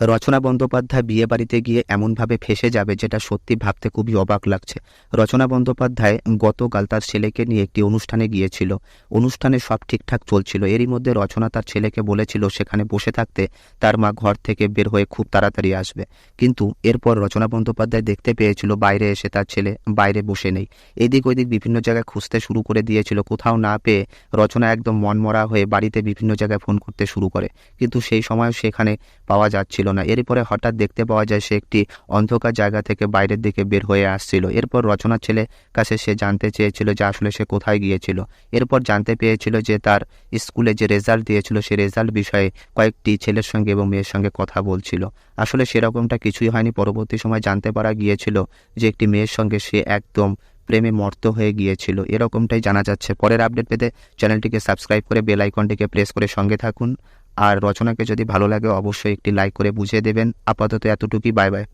রচনা বন্দ্যোপাধ্যায় বিয়ে বাড়িতে গিয়ে এমনভাবে ফেসে যাবে যেটা সত্যি ভাবতে খুবই অবাক লাগছে। রচনা বন্দ্যোপাধ্যায় গতকাল তার ছেলেকে নিয়ে একটি অনুষ্ঠানে গিয়েছিল। অনুষ্ঠানে সব ঠিকঠাক চলছিল। এরই মধ্যে রচনা তার ছেলেকে বলেছিল, সেখানে বসে থাকতে তার মা ঘর থেকে বের হয়ে খুব তাড়াতাড়ি আসবে। কিন্তু এরপর রচনা বন্দ্যোপাধ্যায় দেখতে পেয়েছিল, বাইরে এসে তার ছেলে বাইরে বসে নেই। এদিক ওইদিক বিভিন্ন জায়গায় খুঁজতে শুরু করে দিয়েছিল। কোথাও না পেয়ে রচনা একদম মনমরা হয়ে বাড়িতে বিভিন্ন জায়গায় ফোন করতে শুরু করে। কিন্তু সেই সময়ও সেখানে পাওয়া যাচ্ছিল না। এরপরে হঠাৎ দেখতে পাওয়া যায় সে একটি অন্ধকার জায়গা থেকে বাইরের দিকে বের হয়ে আসছিল। এরপর রচনার ছেলে কাছে সে জানতে চেয়েছিল যে আসলে সে কোথায় গিয়েছিল। এরপর জানতে পেরেছিল যে তার স্কুলে যে রেজাল্ট দিয়েছিল, সে রেজাল্ট বিষয়ে কয়েকটি ছেলের সঙ্গে এবং মেয়ের সঙ্গে কথা বলছিল। আসলে সেরকমটা কিছুই হয়নি। পরবর্তী সময় জানতে পারা গিয়েছিল যে একটি মেয়ের সঙ্গে সে একদম প্রেমে মর্ত হয়ে গিয়েছিল। এরকমটাই জানা যাচ্ছে। পরের আপডেট পেতে চ্যানেলটিকে সাবস্ক্রাইব করে বেল আইকনটিকে প্রেস করে সঙ্গে থাকুন। আর রচনাকে যদি ভালো লাগে অবশ্যই একটি লাইক করে বুঝিয়ে দেবেন। আপাতত এতটুকুই, বাই বাই।